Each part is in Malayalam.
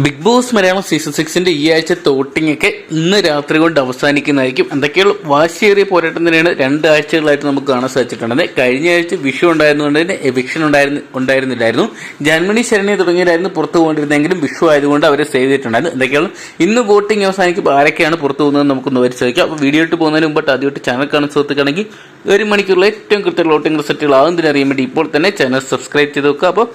ബിഗ് ബോസ് മലയാളം സീസൺ സിക്സിന്റെ ഈ ആഴ്ച തോട്ടിങ്ങൊക്കെ ഇന്ന് രാത്രി കൊണ്ട് അവസാനിക്കുന്നതായിരിക്കും. എന്തൊക്കെയുള്ള വാശിയേറിയ പോരാട്ടം തന്നെയാണ് രണ്ടാഴ്ചകളായിട്ട് നമുക്ക് കാണാൻ സാധിച്ചിട്ടുള്ളത്. കഴിഞ്ഞ ആഴ്ച വിഷു ഉണ്ടായിരുന്നുകൊണ്ട് തന്നെ എവിക്ഷൻ ഉണ്ടായിരുന്നു ഉണ്ടായിരുന്നില്ലായിരുന്നു. ജന്മണി ശരണി തുടങ്ങിയായിരുന്നു പുറത്തു പോകേണ്ടിരുന്നെങ്കിലും വിഷു ആയതുകൊണ്ട് അവരെ സേവ് ചെയ്തിട്ടുണ്ടായിരുന്നു. എന്തൊക്കെയാണ് ഇന്ന് വോട്ടിംഗ് അവസാനിക്കുമ്പോൾ ആരൊക്കെയാണ് പുറത്തു പോകുന്നത് നമുക്കൊന്ന് പരിശോധിക്കാം. അപ്പോൾ വീഡിയോ ഇട്ട് പോകുന്നതിന് മുമ്പ് ആദ്യമായിട്ട് ചാനൽ കാണുന്ന സുഹൃത്തുക്കാണെങ്കിൽ ഒരു മണിക്കൂറിൽ ഏറ്റവും കൃത്യമുള്ള വോട്ടിംഗ് റിസൾട്ടുകൾ ആകുന്നതിനറിയാൻ വേണ്ടി ഇപ്പോൾ തന്നെ ചാനൽ സബ്സ്ക്രൈബ് ചെയ്ത് വെക്കുക. അപ്പോൾ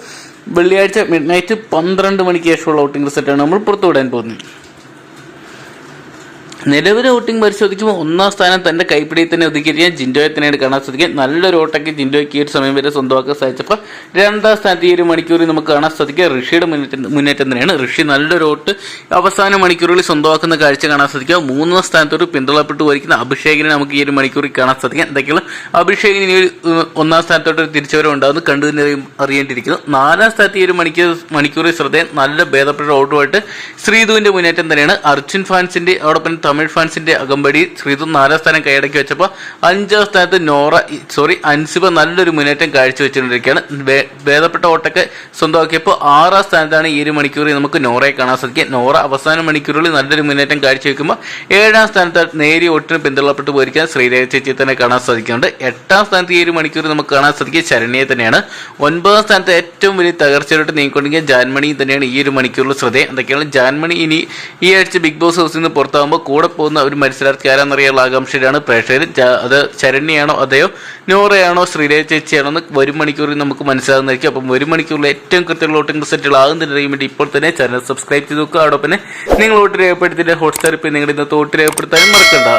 വെള്ളിയാഴ്ച മിഡ് നൈറ്റ് പന്ത്രണ്ട് മണിക്ക് ശേഷമുള്ള ഔട്ടിംഗ് റിസൾട്ടാണ് നമ്മൾ പുറത്തുവിടാൻ പോകുന്നത്. നിലവിലെ വോട്ടിംഗ് പരിശോധിക്കുമ്പോൾ ഒന്നാം സ്ഥാനം തന്റെ കൈപ്പിടിയിൽ തന്നെ ഒതുക്കിയിരിക്കാൻ ജിൻഡോയെ തന്നെയാണ് കാണാൻ സാധിക്കുക നല്ലൊരു ഓട്ടയ്ക്ക് ജിൻഡോയ്ക്ക് ഈ സമയം വരെ സ്വന്തമാക്കാൻ സാധിച്ചപ്പോൾ രണ്ടാം സ്ഥാനത്ത് ഈ ഒരു മണിക്കൂറിൽ നമുക്ക് കാണാൻ സാധിക്കുക ഋഷിയുടെ മുന്നേറ്റം മുന്നേറ്റം തന്നെയാണ്. ഋഷി നല്ലൊരു ഓട്ട് അവസാന മണിക്കൂറുകളിൽ സ്വന്തമാക്കുന്ന കാഴ്ച കാണാൻ സാധിക്കുക മൂന്നാം സ്ഥാനത്തോട് പിന്തുളപ്പെട്ട് വരിക്കുന്ന അഭിഷേകിനെ നമുക്ക് ഈ ഒരു മണിക്കൂറിൽ കാണാൻ സാധിക്കുക എന്തൊക്കെയുള്ള? അഭിഷേകിന് ഒരു ഒന്നാം സ്ഥാനത്തോട്ട് ഒരു തിരിച്ചുവരവ് ഉണ്ടാകുന്നു കണ്ടു തന്നെ അറിയേണ്ടിയിരിക്കുന്നു. നാലാം സ്ഥാനത്ത് ഈ ഒരു മണിക്കൂർ മണിക്കൂറിൽ ശ്രദ്ധേയം നല്ല ഭേദപ്പെട്ട ഓട്ടുമായിട്ട് ശ്രീധുവിന്റെ മുന്നേറ്റം തന്നെയാണ്. അർജുൻ ഫാൻസിന്റെ അതോടൊപ്പം തമിഴ് ഫാൻസിന്റെ അകമ്പടി ശ്രീതു നാലാം സ്ഥാനം കൈയടക്കി വെച്ചപ്പോൾ അഞ്ചാം സ്ഥാനത്ത് നോറ സോറി അൻസിബ നല്ലൊരു മുന്നേറ്റം കാഴ്ചവെച്ചുകൊണ്ടിരിക്കുകയാണ്. ഭേദപ്പെട്ട ഓട്ടൊക്കെ സ്വന്തമാക്കിയപ്പോൾ ആറാം സ്ഥാനത്താണ് ഈ ഒരു മണിക്കൂറിൽ നമുക്ക് നോറയെ കാണാൻ സാധിക്കുക. നോറ അവസാന മണിക്കൂറിൽ നല്ലൊരു മുന്നേറ്റം കാഴ്ചവെക്കുമ്പോൾ ഏഴാം സ്ഥാനത്ത് നേരിയ വോട്ടിന് പിന്തള്ളപ്പെട്ട് പോയിരിക്കാൻ ശ്രീരേഖ ചേച്ചിയെ തന്നെ കാണാൻ സാധിക്കുന്നുണ്ട്. എട്ടാം സ്ഥാനത്ത് ഈ ഒരു മണിക്കൂറിൽ നമുക്ക് കാണാൻ സാധിക്കുക ശരണ്യെ തന്നെയാണ്. ഒൻപതാം സ്ഥാനത്ത് ഏറ്റവും വലിയ തകർച്ചയിലോട്ട് നീങ്ങിക്കൊണ്ടെങ്കിൽ ജാൻമണി തന്നെയാണ് ഈ ഒരു മണിക്കൂറിൽ ശ്രദ്ധേയം എന്തൊക്കെയാണ് ജാൻമണി ഇനി ഈ ആഴ്ച ബിഗ് ബോസ് ഹൗസിൽ നിന്ന് പുറത്താകുമ്പോൾ കൂടെ പോകുന്ന ഒരു മത്സരാർത്ഥി ആരാന്നറിയാനുള്ള ആകാംക്ഷയിലാണ്. പ്രേക്ഷകർ അത് ശരണ്യാണോ അതെയോ നോറയാണോ ശ്രീരേ ചേച്ചിയാണോ എന്ന് വരും മണിക്കൂറിൽ നമുക്ക് മനസ്സിലാകുന്നതായിരിക്കും. അപ്പം ഒരു മണിക്കൂറിൽ ഏറ്റവും കൃത്യമുള്ള വോട്ടിംഗ് റിസൾട്ടുകൾ ആകുന്നതിന് വേണ്ടി ഇപ്പോൾ തന്നെ ചാനൽ സബ്സ്ക്രൈബ് ചെയ്ത് നോക്കുക. അതോടൊപ്പം നിങ്ങൾ വോട്ട് രേഖപ്പെടുത്തിയിട്ട് ഹോട്ട്സ്റ്റാർ ഇപ്പം നിങ്ങളുടെ ഇന്നത്തെ വോട്ട് രേഖപ്പെടുത്താനും മറക്കണ്ട.